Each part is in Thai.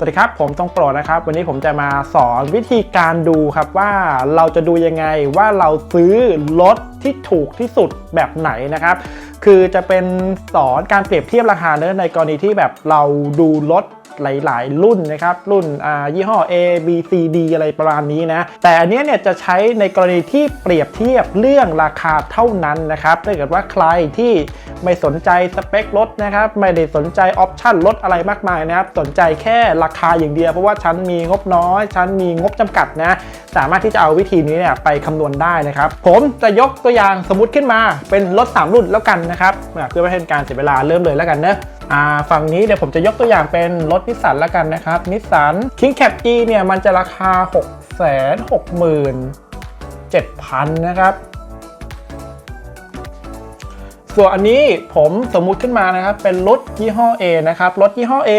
สวัสดีครับผมต้องโปรดนะครับ วันนี้ผมจะมาสอนวิธีการดูครับว่าเราจะดูยังไงว่าเราซื้อรถที่ถูกที่สุดแบบไหนนะครับ คือจะเป็นสอนการเปรียบเทียบราคาเนื้อะในกรณีที่แบบเราดูรถหลาย ๆ รุ่นนะครับ รุ่นยี่ห้อ A B C D อะไรประมาณนี้นะ แต่อันนี้เนี่ยจะใช้ในกรณีที่เปรียบเทียบเรื่องราคาเท่านั้นนะครับถ้าเกิดว่าใครที่ไม่สนใจสเปครถนะครับ ไม่ได้สนใจออปชั่นรถอะไรมากมายนะครับ สนใจแค่ราคาอย่างเดียว เพราะว่าฉันมีงบน้อย ฉันมีงบจำกัดนะ สามารถที่จะเอาวิธีนี้เนี่ยไปคำนวณได้นะครับ ผมจะยกตัวอย่างสมมติขึ้นมาเป็นรถ 3 รุ่นแล้วกันนะครับเพื่อไม่ให้เป็นการเสียเวลาเริ่มเลยแล้วกันเนอะฝั่งนี้เดี๋ยวผมจะยกตัวอย่างเป็นรถนิสสันแล้วกันนะครับนิสสัน King Cap E เนี่ยมันจะราคา 6 6 7 0 0 0 นะครับ ส่วนอันนี้ผมสมมุติขึ้นมานะครับ เป็นรถยี่ห้อ A นะครับ รถยี่ห้อ A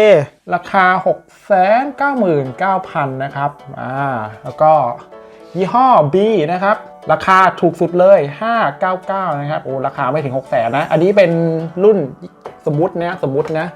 ราคา 699,000 นะครับ อ่า แล้วก็ยี่ห้อ B นะครับ ราคาถูกสุดเลย 599 นะครับ โอ้ ราคาไม่ถึง 6 0 0 0 0นะ อันนี้เป็นรุ่นสมมุตินะ สมมุตินะ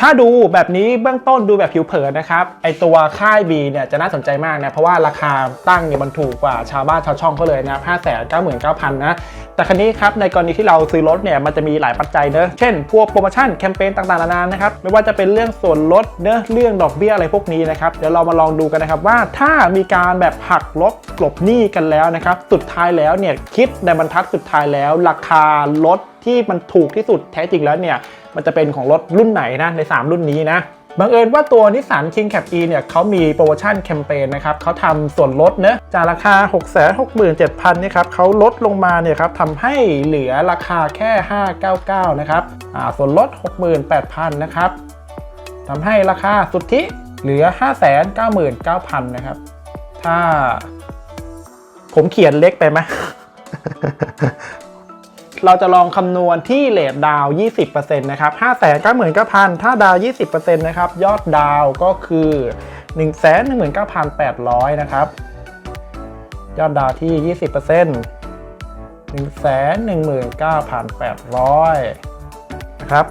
ถ้าดูแบบนี้เบื้องต้นดูแบบผิวเผินนะครับ ไอตัวค่าย B เนี่ยจะน่าสนใจมากนะเพราะว่าราคาตั้งเนี่ยมันถูกกว่าชาวบ้านชาวช่องเขาเลยนะ5 9 9 0 0 0 นะ แต่ครั้นี้ครับในกรณีที่เราซื้อรถเนี่ยมันจะมีหลายปัจจัยเนอะเช่น พวกโปรโมชั่นแคมเปญต่างๆนานานะครับ ไม่ว่าจะเป็นเรื่องส่วนลดเนอะเรื่องดอกเบี้ยอะไรพวกนี้นะครับ เดี๋ยวเรามาลองดูกันนะครับว่าถ้ามีการแบบหักลบกลบหนี้กันแล้วนะครับสุดท้ายแล้วเนี่ยคิดในบรรทัดสุดท้ายแล้ว ราคารถที่มันถูกที่สุดแท้จริงแล้วเนี่ย มันจะเป็นของรถรุ่นไหนนะใน 3 รุ่นนี้นะบังเอิญว่าตัวนิสสัน King Cap E เนี่ยเขามีโปรโมชั่นแคมเปญนะครับเขาทำส่วนลดเนะจากราคา 667,000นี่ครับเขาลดลงมาเนี่ยครับทำให้เหลือราคาแค่ 599 นะครับอ่าส่วนลด 68,000 นะครับทำให้ราคาสุทธิเหลือ 599,000 นะครับ ถ้าผมเขียนเล็กไปไหม เราจะลองคำนวณที่เลทดาว 20%นะครับ5 9 9 0 0 0 ถ้าดาว 20%นะครับ ยอดดาวก็คือ 119,800 นะครับ ยอดดาวที่ 20% 119,800 นะครับ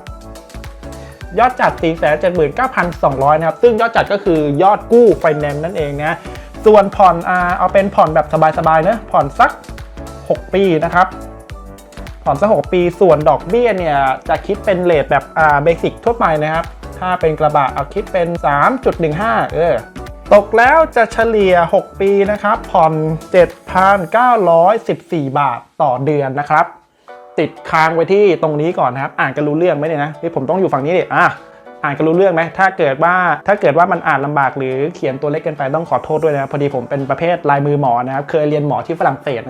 ยอดจัด 479,200 นะครับ ซึ่งยอดจัดก็คือยอดกู้ไฟแนนซ์นั่นเองนะ ส่วนผ่อนอ่าเอาเป็นผ่อนแบบสบายๆเนะผ่อนสัก 6 ปีนะครับ อนสัก6ปี ส่วนดอกเบี้ยเนี่ยจะคิดเป็นเลทแบบอ่าเบสิกทั่วไปนะครับ ถ้าเป็นกระบะเอาคิดเป็น 3.15 เออ ตกแล้วจะเฉลี่ย 6 ปีนะครับ ผ่อน 7,914 บาทต่อเดือนนะครับ ติดค้างไว้ที่ตรงนี้ก่อนนะครับ อ่านกันรู้เรื่องไหมเนี่ยนะที่ผมต้องอยู่ฝั่งนี้ดิอะอ่านกันรู้เรื่องไหมถ้าเกิดว่าถ้าเกิดว่ามันอ่านลำบากหรือเขียนตัวเล็กเกินไปต้องขอโทษด้วยนะพอดีผมเป็นประเภทลายมือหมอนะครับ เคยเรียนหมอที่ฝรั่งเศส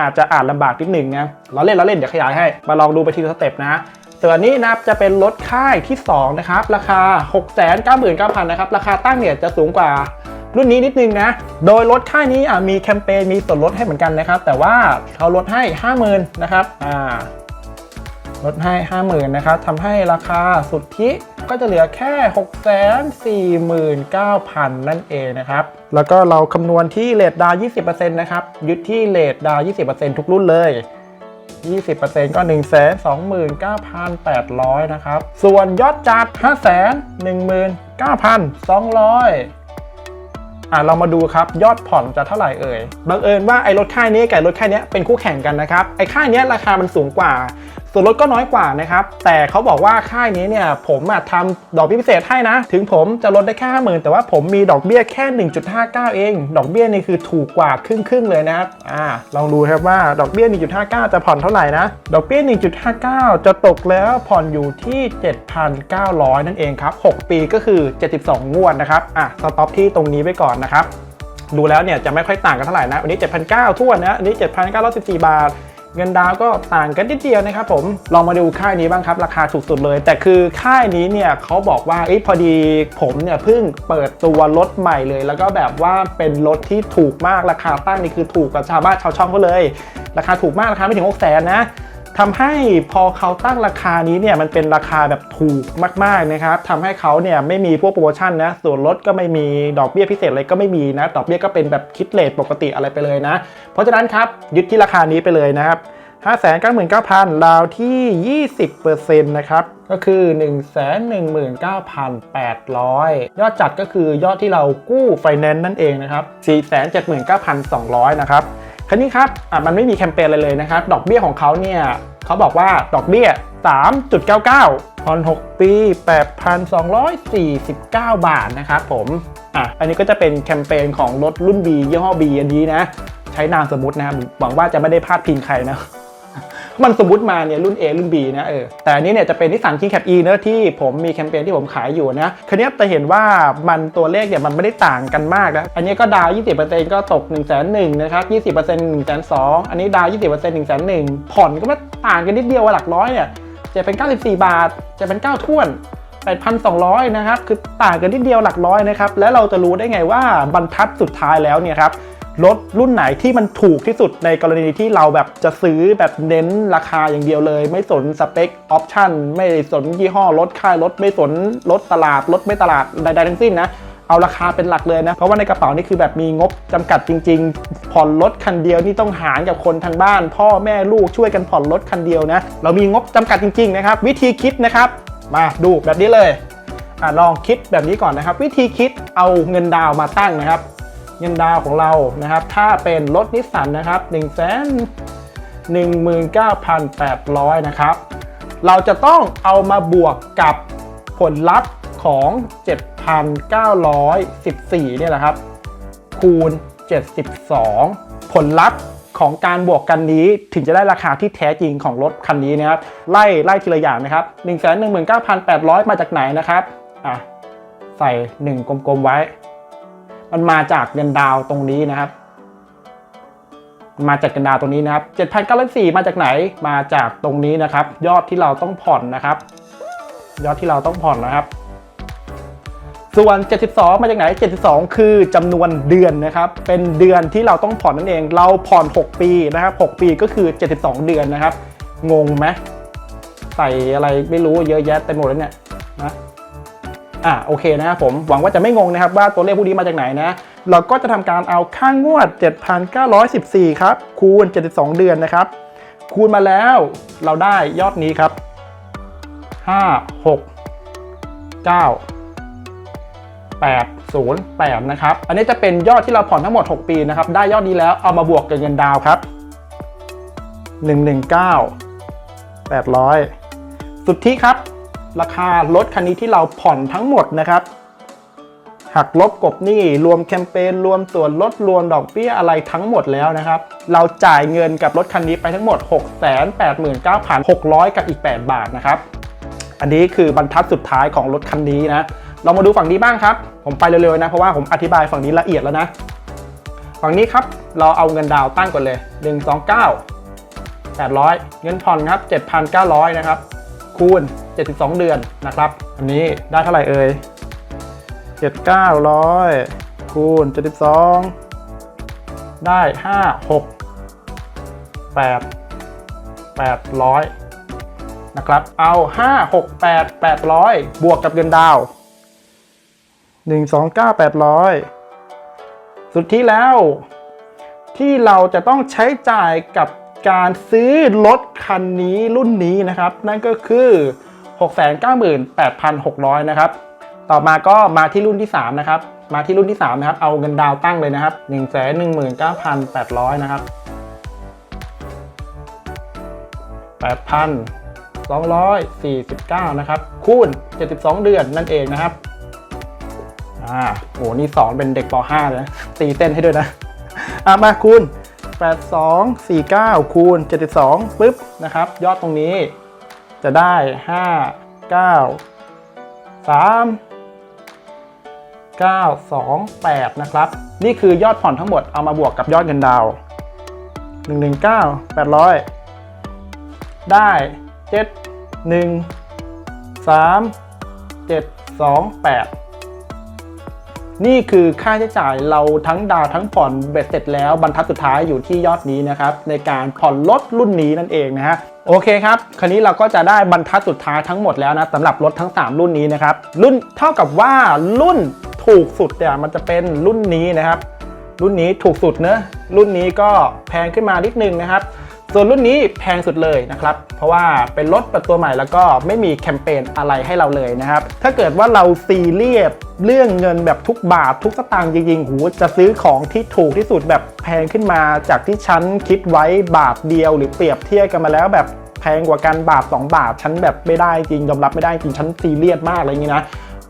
อาจจะอ่านลำบากนิดหนึ่งนะเราเล่นเราเล่นเดี๋ยวขยายให้ มาลองดูไปทีละสเต็ปนะส่วนนี้นะครับจะเป็นรถค่ายที่ 2 นะครับ ราคา 699,000นะครับ ราคาตั้งเนี่ยจะสูงกว่ารุ่นนี้นิดนึงนะ โดยรถค่ายนี้มีแคมเปญมีส่วนลดให้เหมือนกันนะครับ แต่ว่าเขาลดให้ 50,000นะครับอ่าลดให้ 50,000นะครับทำให้ราคาสุทธิ ก็จะเหลือแค่ 649,000 นั่นเองนะครับ แล้วก็เราคำนวณที่เลทดาว 20%นะครับ ยึดที่เลทดาว 20%ทุกรุ่นเลย 20%ก็ 129,800 นะครับ ส่วนยอดจัด 519,200อะเรามาดูครับยอดผ่อนจะเท่าไหร่เอ่ยบังเอิญว่าไอ้รถค่ายนี้กับรถค่ายนี้เป็นคู่แข่งกันนะครับไอ้ค่ายนี้ราคามันสูงกว่า ส่วนรถก็น้อยกว่านะครับแต่เขาบอกว่าค่ายนี้เนี่ยผมอะทำดอกเบี้ยพิเศษให้นะ ถึงผมจะลดได้แค่ห้าหมื่นแต่ว่าผมมีดอกเบี้ยแค่ 1.59 เอง ดอกเบี้ยนี่คือถูกกว่าครึ่งครึ่งเลยนะครับอ่าลองดูครับว่าดอกเบี้ย 1.59 จะผ่อนเท่าไหร่นะดอกเบี้ย 1.59 จะตกแล้วผ่อนอยู่ที่ 7,900 นั่นเองครับ6ปีก็คือ 72 งวดนะครับอะสต็อปที่ตรงนี้ไว้ก่อนนะครับดูแล้วเนี่ยจะไม่ค่อยต่างกันเท่าไหร่นะวันนี้ 7,900ทั่วนนะ อันนี้ 7,914 บาท เงินดาวก็ต่างกันนิดเดียวนะครับผมลองมาดูค่ายนี้บ้างครับ ราคาถูกสุดเลย แต่คือค่ายนี้เนี่ยเขาบอกว่าอพอดีผมเนี่ยเพิ่งเปิดตัวรถใหม่เลย แล้วก็แบบว่าเป็นรถที่ถูกมากราคาตั้งนี่คือถูกกับชาวบ้านชาวช่องเขาเลย ราคาถูกมากราคาไม่ถึง6กแสนนะ ทำให้พอเขาตั้งราคานี้เนี่ยมันเป็นราคาแบบถูกมากๆนะครับทำให้เขาเนี่ยไม่มีพวกโปรโมชั่นนะส่วนลดก็ไม่มีดอกเบี้ยพิเศษอะไรก็ไม่มีนะดอกเบี้ยก็เป็นแบบคิดเลทปกติอะไรไปเลยนะ เพราะฉะนั้นครับยึดที่ราคานี้ไปเลยนะครับ599,000ราวที่ 20%นะครับ ก็คือ 119,800 ยอดจัดก็คือยอดที่เรากู้ไฟแนนซ์นั่นเองนะครับ 479,200 นะครับ คราวนี้ครับอะมันไม่มีแคมเปญอะไรเลยนะครับ ดอกเบี้ยของเขาเนี่ยเขาบอกว่าดอกเบี้ย 3.99ตอน 6 ปี 8,249 บาทนะครับผมอะอันนี้ก็จะเป็นแคมเปญของรถรุ่น B ยี่ห้อ B อันนี้นะ ใช้นามสมมตินะครับหวังว่าจะไม่ได้พลาดพิงใครนะ มันสมมติมาเนี่ยรุ่น A รุ่น B นะเออแต่อันนี้เนี่ยจะเป็นนิสสัน King Cap E เนอะที่ผมมีแคมเปญที่ผมขายอยู่นะคันนี้จะเห็นว่ามันตัวเลขเนี่ยมันไม่ได้ต่างกันมากนะอันนี้ก็ดาว 20%ก็ตก1 1 0 0 0นะครับ 20% 1 2 0 0 0อันนี้ดาว 20% 1 1 0 0 0ผ่อนก็ไม่ต่างกันนิดเดียวว่าหลักร้อยเนี่ยจะเป็น 94 บาทจะเป็น9ท่วน8,200 นะครับ คือต่างกันนิดเดียวหลักร้อยนะครับ แล้วเราจะรู้ได้ไงว่าบรรทัดสุดท้ายแล้วเนี่ยครับ รถรุ่นไหนที่มันถูกที่สุดในกรณีที่เราแบบจะซื้อแบบเน้นราคาอย่างเดียวเลย ไม่สนสเปคออปชั่นไม่สนยี่ห้อรถค่ายรถไม่สนรถตลาดรถไม่ตลาดใดๆทั้งสิ้นนะเอาราคาเป็นหลักเลยนะ เพราะว่าในกระเป๋านี่คือแบบมีงบจำกัดจริง ๆ ผ่อนรถคันเดียวนี่ต้องหารกับคนทางบ้าน พ่อแม่ลูกช่วยกันผ่อนรถคันเดียวนะ เรามีงบจำกัดจริง ๆ นะครับ วิธีคิดนะครับ มาดูแบบนี้เลยอลองคิดแบบนี้ก่อนนะครับ วิธีคิดเอาเงินดาวมาตั้งนะครับ เงินดาวของเรานะครับ ถ้าเป็นรถนิสสันนะครับ1 19,800 นะครับ เราจะต้องเอามาบวกกับผลลัพธ์ของ 7,914 เนี่ยแหละครับ คูณ 72 ผลลัพธ์ของการบวกกันนี้ถึงจะได้ราคาที่แท้จริงของรถคันนี้นะครับ ไล่ไล่ทีละอย่างนะครับ 119,800 มาจากไหนนะครับ อะ ใส่ 1 กลมๆไว้ มันมาจากเงินดาวตรงนี้นะครับ มาจากเงินดาวตรงนี้นะครับ7,904มาจากไหนมาจากตรงนี้นะครับ ยอดที่เราต้องผ่อนนะครับ ยอดที่เราต้องผ่อนนะครับ ส่วน 72 มาจากไหน 72 คือจำนวนเดือนนะครับ เป็นเดือนที่เราต้องผ่อนนั่นเอง เราผ่อน 6 ปีนะครับ 6 ปีก็คือ 72 เดือนนะครับ งงไหมใส่อะไรไม่รู้เยอะแยะเต็มหมดแล้วเนี่ย อะโอเคนะครับผมหวังว่าจะไม่งงนะครับว่าตัวเลขพวกนี้มาจากไหนนะ เราก็จะทำการเอาค่างวด 7,914 ครับ คูณ 72 เดือนนะครับ คูณมาแล้วเราได้ยอดนี้ครับ 5 6 9 8 0 8 นะครับ อันนี้จะเป็นยอดที่เราผ่อนทั้งหมด 6 ปีนะครับ ได้ยอดนี้แล้วเอามาบวกกับเงินดาวครับ 119 800 สุทธิครับ ราคารถคันนี้ที่เราผ่อนทั้งหมดนะครับหักลบกบหนี้รวมแคมเปญรวมส่วนลดรวมดอกเบี้ยอะไรทั้งหมดแล้วนะครับ เราจ่ายเงินกับรถคันนี้ไปทั้งหมด 689,600 กับอีก 8 บาทนะครับ อันนี้คือบรรทัดสุดท้ายของรถคันนี้นะ เรามาดูฝั่งนี้บ้างครับ ผมไปเร็วๆนะ เพราะว่าผมอธิบายฝั่งนี้ละเอียดแล้วนะ ฝั่งนี้ครับเราเอาเงินดาวน์ตั้งก่อนเลย 129 800 เงินผ่อนครับ 7,900 นะครับ คูณ 72 เดือนนะครับ อันนี้ได้เท่าไหร่เอ่ย7,900คูณ72 ได้ 5 6 8 800 นะครับ เอา 5 6 8 800 บวกกับเงินดาวน์129 800 สุดที่แล้วที่เราจะต้องใช้จ่ายกับ การซื้อรถคันนี้รุ่นนี้นะครับ นั่นก็คือ 698,600 นะครับ ต่อมาก็มาที่รุ่นที่ 3 นะครับ มาที่รุ่นที่ 3 นะครับ เอาเงินดาวตั้งเลยนะครับ 119,800 นะครับ8,249 นะครับ คูณ 72 เดือนนั่นเองนะครับอ่าโหนี่สอนเป็นเด็กป .5 เลยนะตีเต้นให้ด้วยนะอะมาคูณ 8249 คูณ 72ปึ๊บนะครับ ยอดตรงนี้จะได้ 5 9 3 9 2 8 นะครับ นี่คือยอดผ่อนทั้งหมดเอามาบวกกับยอดเงินดาว119 800 ได้ 7 1 3 7 2 8 นี่คือค่าใช้จ่ายเราทั้งดาวทั้งผ่อนเบ็ดเสร็จแล้วบรรทัดสุดท้ายอยู่ที่ยอดนี้นะครับในการผ่อนรถรุ่นนี้นั่นเองนะฮะโอเคครับ คราวนี้เราก็จะได้บรรทัดสุดท้ายทั้งหมดแล้วนะสำหรับรถทั้ง 3 รุ่นนี้นะครับ รุ่นเท่ากับว่ารุ่นถูกสุดเนี่ยมันจะเป็นรุ่นนี้นะครับ รุ่นนี้ถูกสุดเนอะรุ่นนี้ก็แพงขึ้นมานิดนึงนะครับ ส่วนรุ่นนี้แพงสุดเลยนะครับ เพราะว่าเป็นรถเปิดตัวใหม่แล้วก็ไม่มีแคมเปญอะไรให้เราเลยนะครับ ถ้าเกิดว่าเราซีเรียสเรื่องเงินแบบทุกบาททุกสตางค์จริงๆหูจะซื้อของที่ถูกที่สุดแบบแพงขึ้นมาจากที่ฉันคิดไว้บาทเดียว หรือเปรียบเทียบกันมาแล้วแบบแพงกว่ากันบาท 2 บาทฉันแบบไม่ได้จริงยอมรับไม่ได้จริงฉันซีเรียสมากอะไรอย่างนี้นะ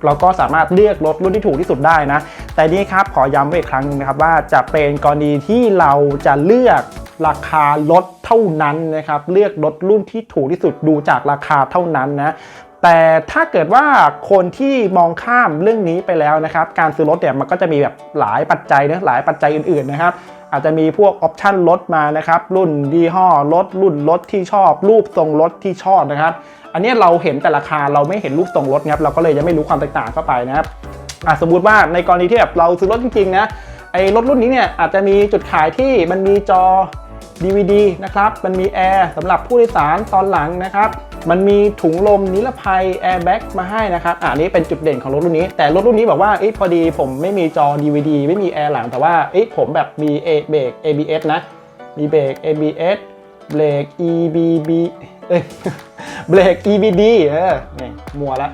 เราก็สามารถเลือกรถรุ่นที่ถูกที่สุดได้นะ แต่นี่ครับขอย้ำไว้อีกครั้งหนึงนะครับว่าจะเป็นกรณีที่เราจะเลือกราคารถเท่านั้นนะครับ เลือกรถรุ่นที่ถูกที่สุดดูจากราคาเท่านั้นนะแต่ถ้าเกิดว่าคนที่มองข้ามเรื่องนี้ไปแล้วนะครับ การซื้อรถเนี่ยมันก็จะมีแบบหลายปัจจัยนะหลายปัจจัยอื่นๆนะครับ อาจจะมีพวกออปชันรถมานะครับ รุ่นยี่ห้อรถรุ่นรถที่ชอบ รูปทรงรถที่ชอบนะครับ อันนี้เราเห็นแต่ราคาเราไม่เห็นรูปทรงรถครับเราก็เลยยังไม่รู้ความแตกต่างเข้าไปนะครับอะสมมุติว่าในกรณีที่แบบเราซื้อรถจริงๆนะไอ้รถรุ่นนี้เนี่ยอาจจะมีจุดขายที่มันมีจอ DVD นะครับ มันมีแอร์สำหรับผู้โดยสารตอนหลังนะครับ มันมีถุงลมนิรภัยแอร์แบ็กมาให้นะครับอันนี้เป็นจุดเด่นของรถรุ่นนี้ แต่รถรุ่นนี้บอกว่าอพอดีผมไม่มีจอ DVD ไม่มีแอร์หลังแต่ว่าผมแบบมีเอเบรก ABS นะ มีเบรก ABS เบรก EBB เอ้ยเบรก EBD เออนี่มัวละ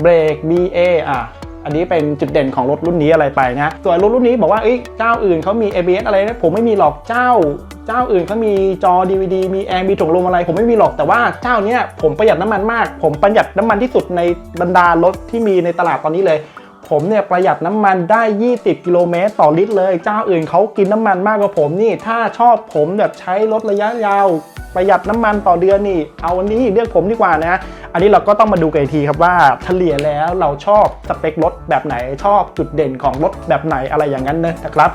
เบรก BA อะ อันนี้เป็นจุดเด่นของรถรุ่นนี้อะไรไปนะส่วนรถรุ่นนี้บอกว่าเอ้ยเจ้าอื่นเขามี ABS อะไรนะผมไม่มีหรอกเจ้า เจ้าอื่นเขามีจอ DVD มีแอร์มีถุงลมอะไร ผมไม่มีหรอกแต่ว่าเจ้าเนี้ยผมประหยัดน้ำมันมาก ผมประหยัดน้ำมันที่สุดในบรรดารถที่มีในตลาดตอนนี้เลยผมเนี่ยประหยัดน้ำมันได้ 20 กิโลเมตรต่อลิตรเลย เจ้าอื่นเขากินน้ำมันมากกว่าผมนี่ ถ้าชอบผมแบบใช้รถระยะยาว ประหยัดน้ำมันต่อเดือนนี่ เอาอันนี้เลือกผมดีกว่านะ อันนี้เราก็ต้องมาดูกันอีกทีครับว่าเฉลี่ยแล้วเราชอบสเปครถแบบไหนชอบจุดเด่นของรถแบบไหนอะไรอย่างนั้นนะครับ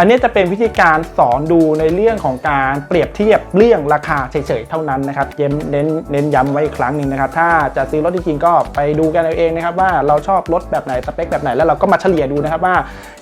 อันนี้จะเป็นวิธีการสอนดูในเรื่องของการเปรียบเทียบเรื่องราคาเฉยๆเท่านั้นนะครับเย้เน้นเน้นย้ำไว้อีกครั้งหนึ่งนะครับ ถ้าจะซื้อรถจริงๆก็ไปดูกันเอาเองนะครับว่าเราชอบรถแบบไหนสเปคแบบไหนแล้วเราก็มาเฉลี่ยดูนะครับว่า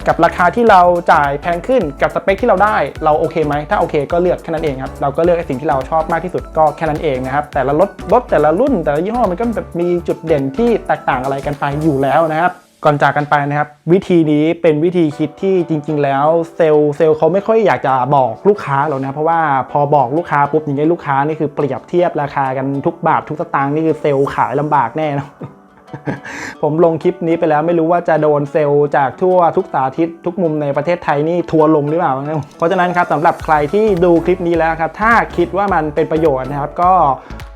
กับราคาที่เราจ่ายแพงขึ้นกับสเปคที่เราได้เราโอเคไหมถ้าโอเคก็เลือกแค่นั้นเองครับเราก็เลือกไอสิ่งที่เราชอบมากที่สุดก็แค่นั้นเองนะครับแต่ละรถรถแต่ละรุ่นแต่ละยี่ห้อมันก็แบบมีจุดเด่นที่แตกต่างอะไรกันไปอยู่แล้วนะครับ ก่อนจากกันไปนะครับ วิธีนี้เป็นวิธีคิดที่จริง ๆ แล้วเซลล์เซลล์เขาไม่ค่อยอยากจะบอกลูกค้าหรอกนะเพราะว่าพอบอกลูกค้าปุ๊บอย่างเงี้ยลูกค้านี่คือเปรียบเทียบราคากันทุกบาททุกสตางค์นี่คือเซลล์ขายลำบากแน่นะผมลงคลิปนี้ไปแล้วไม่รู้ว่าจะโดนเซลล์จากทั่วทุกสาธิตทุกมุมในประเทศไทยนี่ทัวร์ลงหรือเปล่า เพราะฉะนั้นครับสำหรับใครที่ดูคลิปนี้แล้วครับ ถ้าคิดว่ามันเป็นประโยชน์นะครับ ก็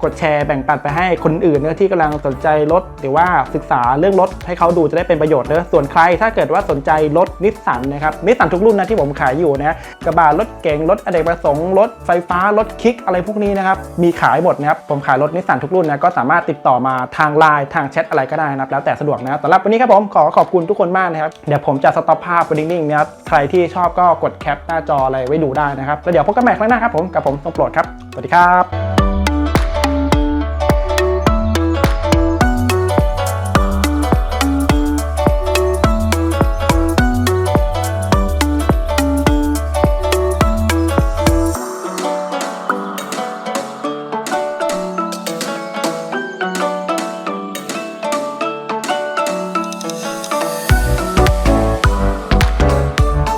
กดแชร์แบ่งปันไปให้คนอื่นเนอะที่กำลังสนใจรถหรือว่าศึกษาเรื่องรถให้เขาดูจะได้เป็นประโยชน์เนอะส่วนใครถ้าเกิดว่าสนใจรถนิสสันนะครับนิสสันทุกรุ่นนะที่ผมขายอยู่นะกระบะรถเก๋งรถอเนกประสงค์รถไฟฟ้ารถคิกอะไรพวกนี้นะครับมีขายหมดนะครับผมขายรถนิสสันทุกรุ่นนะก็สามารถติดต่อมาทางไลน์ทางแชทอะไรก็ได้นะครับแล้วแต่สะดวกนะสำหรับวันนี้ครับผมขอขอบคุณทุกคนมากนะครับเดี๋ยวผมจะสต็อปภาพไว้นิ่งๆนะครับใครที่ชอบก็กดแคปหน้าจออะไรไว้ดูได้นะครับแล้วเดี๋ยวพบกันใหม่ครั้งหน้าครับผมกับผมต้องโปรดครับสวัสดีครับ